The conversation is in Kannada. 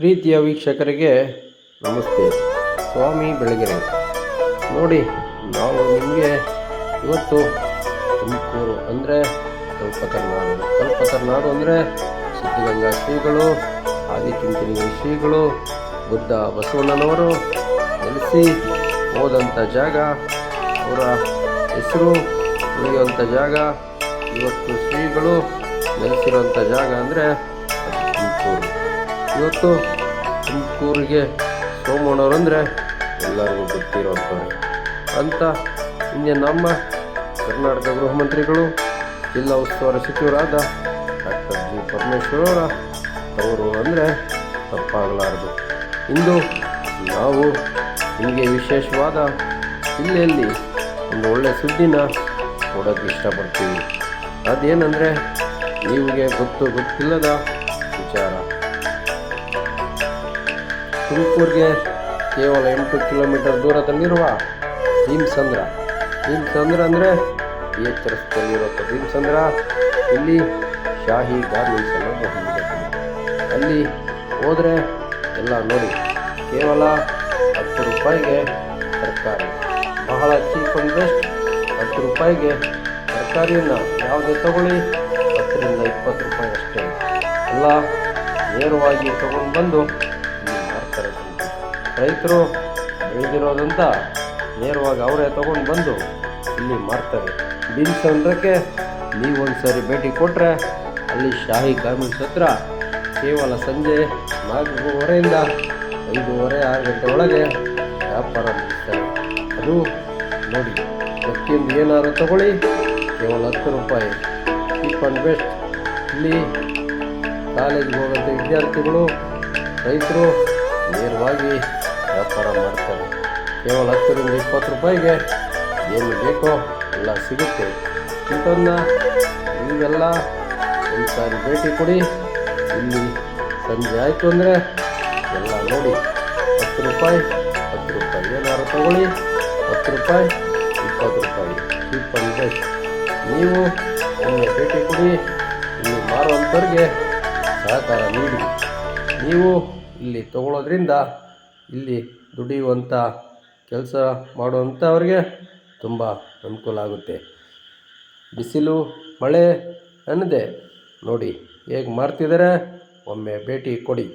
ಪ್ರೀತಿಯ ವೀಕ್ಷಕರಿಗೆ ನಮಸ್ತೆ. ಸ್ವಾಮಿ ಬೆಳಗೆರೆ. ನೋಡಿ, ನಾವು ನಿಮಗೆ ಇವತ್ತು ತುಮಕೂರು ಅಂದರೆ ಕಲ್ಪತರ್ನಾಡು ಕಲ್ಪತರ್ನಾಡು ಅಂದರೆ ಸಿದ್ಧಗಂಗಾ ಶ್ರೀಗಳು, ಆದಿಚುಂಚನಗಿರಿ ಶ್ರೀಗಳು, ಬುದ್ಧ ಬಸವಣ್ಣನವರು ನೆಲೆಸಿ ಹೋದಂಥ ಜಾಗ, ಅವರ ಹೆಸರು ಉಳಿಯುವಂಥ ಜಾಗ, ಇವತ್ತು ಶ್ರೀಗಳು ನೆಲೆಸಿರುವಂಥ ಜಾಗ ಅಂದರೆ ಅದು ತುಮಕೂರು. ಇವತ್ತು ತುಮಕೂರಿಗೆ ಸೋಮಣ್ಣವ್ರು ಅಂದರೆ ಎಲ್ಲರಿಗೂ ಗೊತ್ತಿರೋಂಥವ್ರೆ ಅಂತ ಹಿಂದೆ ನಮ್ಮ ಕರ್ನಾಟಕ ಗೃಹ ಮಂತ್ರಿಗಳು, ಜಿಲ್ಲಾ ಉಸ್ತುವಾರಿ ಸಚಿವರಾದ ಡಾಕ್ಟರ್ ಜಿ. ಪರಮೇಶ್ವರವರ ಅವರು ಅಂದರೆ ತಪ್ಪಾಗಲಾರದು. ಇಂದು ನಾವು ನಿಮಗೆ ವಿಶೇಷವಾದ ಜಿಲ್ಲೆಯಲ್ಲಿ ಒಂದು ಒಳ್ಳೆಯ ಸುದ್ದಿನ ಕೊಡೋಕ್ಕೆ ಇಷ್ಟಪಡ್ತೀವಿ. ಅದೇನೆಂದರೆ, ನಿಮಗೆ ಗೊತ್ತು ಗೊತ್ತಿಲ್ಲದ ವಿಚಾರ. ತುಮಕೂರಿಗೆ ಕೇವಲ ಎಂಟು ಕಿಲೋಮೀಟರ್ ದೂರದಲ್ಲಿರುವ ಭೀಮಸಂದ್ರ. ಭೀಮಸಂದ್ರ ಅಂದರೆ ಈ ಎಚ್ ರಸ್ತೆಯಲ್ಲಿರುವಂಥ ಭೀಮಸಂದ್ರ. ಇಲ್ಲಿ ಶಾಹಿ ಗಾರ್ಮೆಂಟ್ಸ್ ಅನ್ನೋದು ಅಲ್ಲಿ ಹೋದರೆ ಎಲ್ಲ ನೋಡಿ, ಕೇವಲ ಹತ್ತು ರೂಪಾಯಿಗೆ ತರಕಾರಿ. ಬಹಳ ಚೀಪ್ ಆ್ಯಂಡ್ ಬೆಸ್ಟ್. ಹತ್ತು ರೂಪಾಯಿಗೆ ತರಕಾರಿಯನ್ನು ಯಾವುದೇ ತಗೊಳ್ಳಿ, ಹತ್ತರಿಂದ ಇಪ್ಪತ್ತು ರೂಪಾಯಿ ಅಷ್ಟೇ. ಎಲ್ಲ ನೇರವಾಗಿ ತಗೊಂಡು ಬಂದು ರೈತರು ಬೆಳೆದಿರೋದಂತ ನೇರವಾಗಿ ಅವರೇ ತಗೊಂಡು ಬಂದು ಇಲ್ಲಿ ಮಾರ್ತಾರೆ. ಬೀನ್ಸ್ ನೀವು ಒಂದು ಸರಿ ಭೇಟಿ ಕೊಟ್ಟರೆ ಅಲ್ಲಿ ಶಾಹಿ ಗಾರ್ಮೆಂಟ್ಸ್ ಹತ್ರ ಕೇವಲ ಸಂಜೆ ನಾಲ್ಕೂವರೆಯಿಂದ ಐದೂವರೆ, ಆರು ಗಂಟೆ ಒಳಗೆ ವ್ಯಾಪಾರ ಮುಗಿಸ್ತಾರೆ ಅದು ನೋಡಿ ಪ್ರತಿಯೊಂದು ಏನಾದ್ರು ತಗೊಳ್ಳಿ, ಕೇವಲ ಹತ್ತು ರೂಪಾಯಿ. Cheap and best. ಇಲ್ಲಿ ಕಾಲೇಜ್ಗೆ ಹೋಗೋಂಥ ವಿದ್ಯಾರ್ಥಿಗಳು, ರೈತರು ನೇರವಾಗಿ ವ್ಯಾಪಾರ ಮಾಡ್ತಾರೆ ಕೇವಲ ಹತ್ತರಿಂದ ಇಪ್ಪತ್ತು ರೂಪಾಯಿಗೆ ಏನು ಬೇಕೋ ಎಲ್ಲ ಸಿಗುತ್ತೆ. ಇಂಥವನ್ನ ನೀವೆಲ್ಲ ಒಂದು ಸಾರಿ ಭೇಟಿ ಕೊಡಿ. ಇಲ್ಲಿ ಸಂಜೆ ಆಯಿತು ಅಂದರೆ ಎಲ್ಲ ನೋಡಿ. ಹತ್ತು ರೂಪಾಯಿ ಹತ್ತು ರೂಪಾಯಿ ಏನಾದ್ರು ತಗೊಳ್ಳಿ. ಹತ್ತು ರೂಪಾಯಿ, ಇಪ್ಪತ್ತು ರೂಪಾಯಿ. ಚೀಪ್ ಬೆಸ್ಟ್ ನೀವು ಒಮ್ಮೆ ಭೇಟಿ ಕೊಡಿ. ಇಲ್ಲಿ ಮಾರುವಂಥವ್ರಿಗೆ ಸಹಕಾರ ನೀಡಿ. ನೀವು ಇಲ್ಲಿ ತಗೊಳ್ಳೋದ್ರಿಂದ ಇಲ್ಲಿ ದುಡಿಯುವಂಥ ಕೆಲಸ ಮಾಡುವಂಥವ್ರಿಗೆ ತುಂಬ ಅನುಕೂಲ ಆಗುತ್ತೆ. ಬಿಸಿಲು, ಮಳೆ ಅನ್ನದೆ. ನೋಡಿ, ಹೇಗೆ ಮಾಡ್ತಿದ್ದಾರೆ ಒಮ್ಮೆ ಭೇಟಿ ಕೊಡಿ.